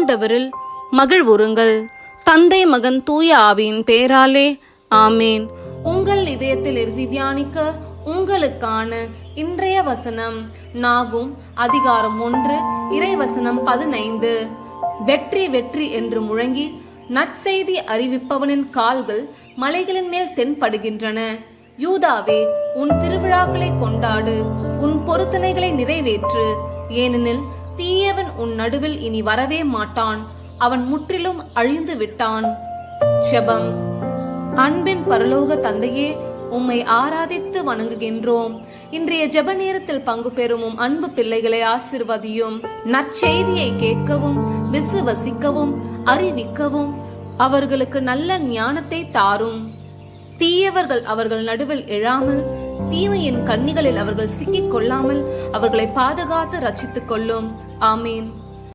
ஆண்டவரில் மகிழ்வுறுங்கள் தந்தை மகன் தூய ஆவியின் பேராலே ஆமேன். உங்கள் இதயத்தில் இறுதி தியானிக்க உங்களுக்கான இன்றைய வசனம் நாகும் அதிகாரம் ஒன்று இறைவசனம் பதினைந்து. வெற்றி வெற்றி என்று முழங்கி நற்செய்தி அறிவிப்பவனின் கால்கள் மலைகளின் மேல் தென்படுகின்றன. யூதாவே உன் திருவிழாக்களை கொண்டாடு உன் பொருத்தனைகளை நிறைவேற்று. ஏனெனில் தீயவன் உன் நடுவில் இனி வரவே மாட்டான். அவன் முற்றிலும் அழிந்து விட்டான். ஜெபம் அன்பின் பரலோக தந்தையே உம்மை ஆராதித்து வணங்குகின்றோம். இன்றைய ஜெப நேரத்தில் பங்கு பெறும் உம் அன்பு பிள்ளைகளை ஆசிர்வதியும். நற்செய்தியை கேட்கவும் விசுவசிக்கவும் அறிவிக்கவும். அவர்களுக்கு நல்ல ஞானத்தை தாரும். தீயவர்கள் அவர்கள் நடுவில் எழாமல் தீமையின் கண்ணிகளில் அவர்கள் சிக்கிக் கொள்ளாமல் அவர்களை பாதுகாத்து ரட்சித்துக் கொள்ளும். ஆமீன்.